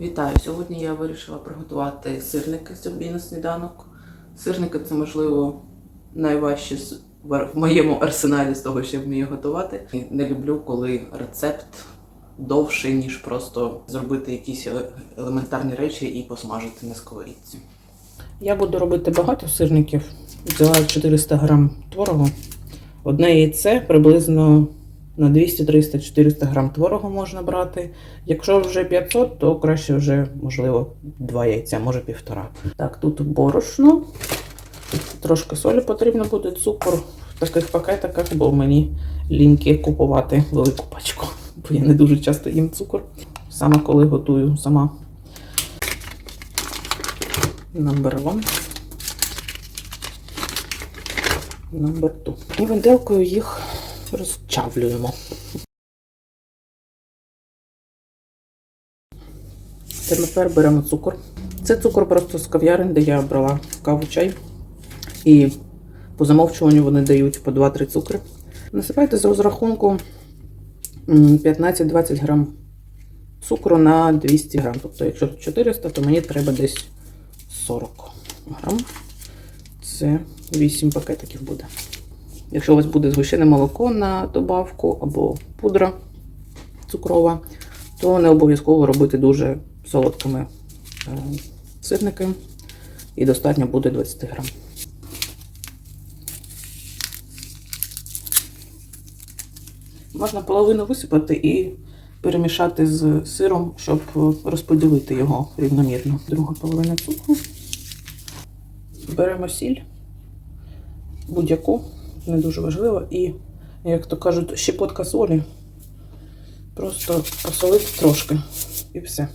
Вітаю! Сьогодні я вирішила приготувати сирники собі на сніданок. Сирники це, можливо, найважче в моєму арсеналі з того, що я вмію готувати. І Не люблю, коли рецепт довший, ніж просто зробити якісь елементарні речі і посмажити на сковорідці. Я буду робити багато сирників. Взяла 400 грам творогу. Одне яйце приблизно на 200, 300, 400 грам творогу можна брати. Якщо вже 500, то краще вже, можливо, два яйця, може півтора. Так, тут борошно. Трошки солі потрібно буде, цукор в таких пакетиках, бо мені ліньки купувати велику пачку. Бо я не дуже часто їм цукор. Саме коли готую сама. Number one. Number two. І виделкою їх розчавлюємо. Тепер беремо цукор. Це цукор просто з кав'ярень, де я брала каву чай. І по замовчуванню вони дають по 2-3 цукри. Насипайте з розрахунку 15-20 грам цукру на 200 грам. Тобто, якщо 400, то мені треба десь 40 грам. Це 8 пакетиків буде. Якщо у вас буде згущене молоко на добавку або пудра цукрова, то не обов'язково робити дуже солодкими е, сирники. І достатньо буде 20 грам. Можна половину висипати і перемішати з сиром, щоб розподілити його рівномірно. Друга половина цукру. Беремо сіль, будь-яку, не дуже важливо, і, як то кажуть, щепотка солі. Просто посолити трошки і все.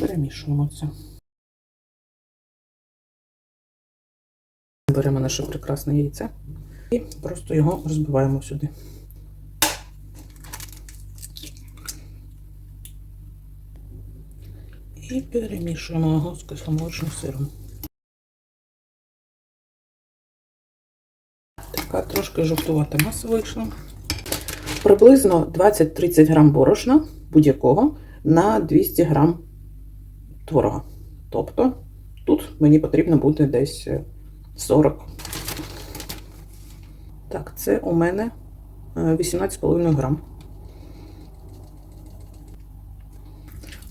Перемішуємо це. Беремо наше прекрасне яйце і просто його розбиваємо сюди. І перемішуємо його з кисломолочним сиром. Така трошки жовтувата маса вийшла. Приблизно 20-30 грам борошна будь-якого на 200 грам творога. Тобто тут мені потрібно буде десь е, 40. Так, це у мене е, 18,5 грам.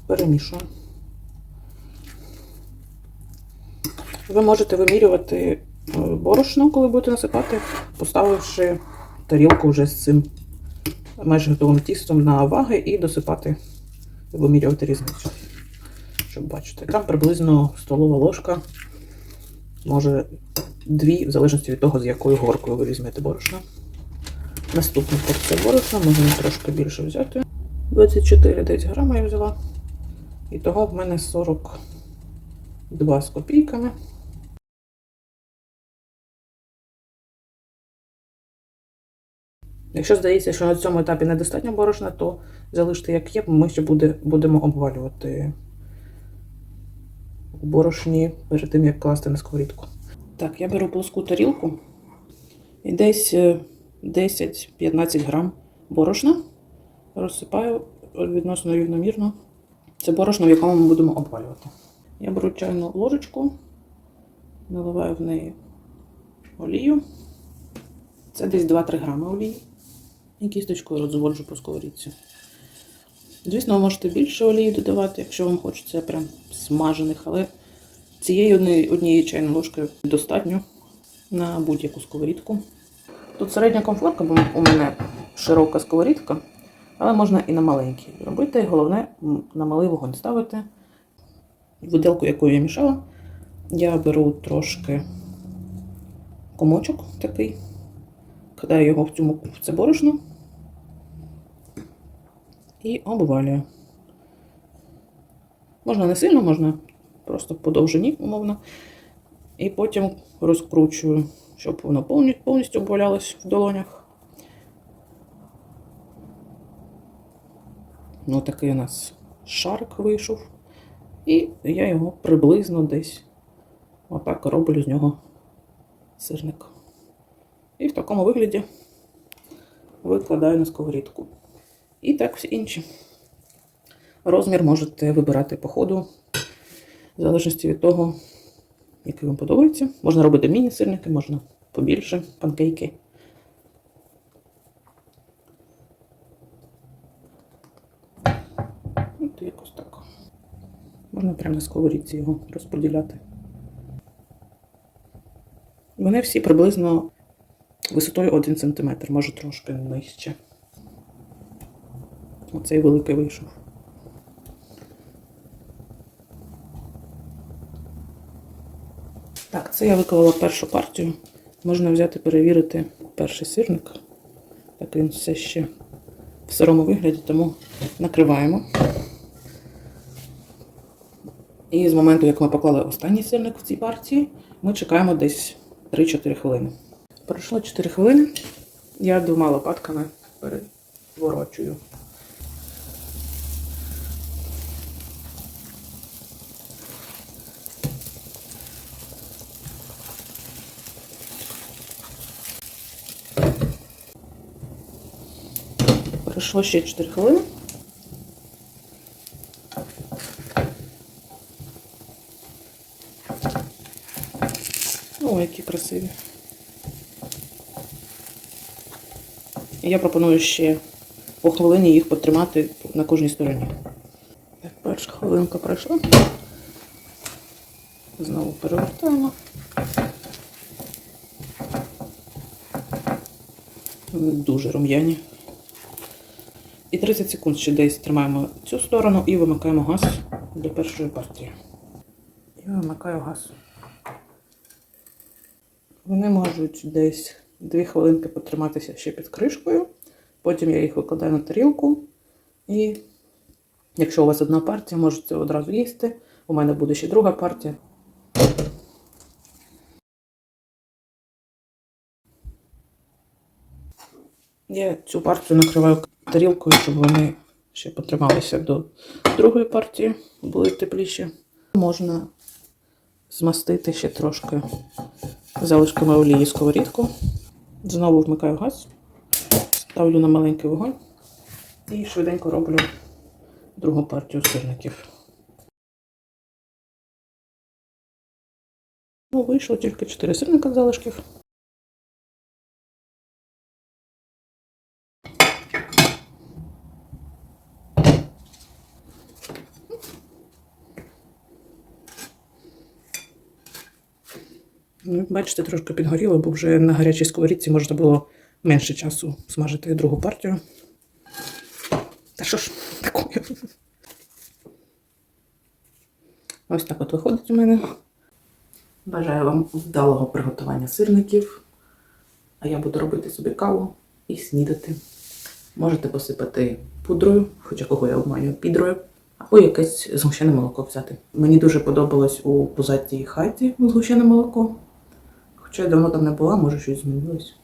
Перемішую. Ви можете вимірювати е, борошно, коли будете насипати, поставивши тарілку вже з цим майже готовим тістом на ваги і досипати, вимірювати різницю. Щоб бачити. Там приблизно столова ложка, може дві, в залежності від того, з якою горкою ви візьмете борошно. Наступна порція борошна, можна трошки більше взяти. 24 десь грама я взяла. І того в мене 42 з копійками. Якщо здається, що на цьому етапі недостатньо борошна, то залиште як є, ми ще буде, будемо обвалювати у борошні перед тим, як класти на сковорідку. Так, я беру плоску тарілку і десь е, 10-15 грам борошна розсипаю відносно рівномірно. Це борошно, в якому ми будемо обвалювати. Я беру чайну ложечку, наливаю в неї олію. Це десь 2-3 грами олії. І кісточкою розводжу по сковорідці. Звісно, ви можете більше олії додавати, якщо вам хочеться прям смажених, але цієї однієї, однієї чайної ложки достатньо на будь-яку сковорідку. Тут середня комфортка, бо у мене широка сковорідка, але можна і на маленькій робити. Головне, на малий вогонь ставити. Виделку, якою я мішала, я беру трошки комочок такий, кидаю його в, муку- в це борошно і обвалюю. Можна не сильно, можна просто по довжині, умовно. І потім розкручую, щоб воно повністю обвалялось в долонях. Ну, такий у нас шарик вийшов. І я його приблизно десь отак роблю з нього сирник. І в такому вигляді викладаю на сковорідку. І так всі інші. Розмір можете вибирати по ходу, в залежності від того, який вам подобається. Можна робити міні-сирники, можна побільше панкейки. От якось так. Можна прямо на сковорідці його розподіляти. Вони всі приблизно висотою 1 см, може трошки нижче. Оцей великий вийшов. Так, це я виклала першу партію. Можна взяти, перевірити перший сирник. Так він все ще в сирому вигляді, тому накриваємо. І з моменту, як ми поклали останній сирник в цій партії, ми чекаємо десь 3-4 хвилини. Пройшло 4 хвилини. Я двома лопатками переворочую. Пройшло ще 4 хвилини. О, які красиві. Я пропоную ще по хвилині їх потримати на кожній стороні. Так, перша хвилинка пройшла. Знову перевертаємо. Вони Дуже рум'яні. І 30 секунд ще десь тримаємо цю сторону і вимикаємо газ для першої партії. І вимикаю газ. Вони можуть десь 2 хвилинки потриматися ще під кришкою. Потім я їх викладаю на тарілку. І якщо у вас одна партія, можете одразу їсти. У мене буде ще друга партія. Я цю партію накриваю тарілкою, щоб вони ще потрималися до другої партії, були тепліші. Можна змастити ще трошки залишками олії сковорідку. Знову вмикаю газ, ставлю на маленький вогонь і швиденько роблю другу партію сирників. Ну, вийшло тільки 4 сирника залишків. Ну, Бачите, трошки підгоріло, бо вже на гарячій сковорідці можна було менше часу смажити другу партію. Та що ж такое? Ось так от виходить у мене. Бажаю вам вдалого приготування сирників. А я буду робити собі каву і снідати. Можете посипати пудрою, хоча кого я обманюю, підрою, або якесь згущене молоко взяти. Мені дуже подобалось у позатій хаті згущене молоко. Хоча я давно там не була, може щось змінилось.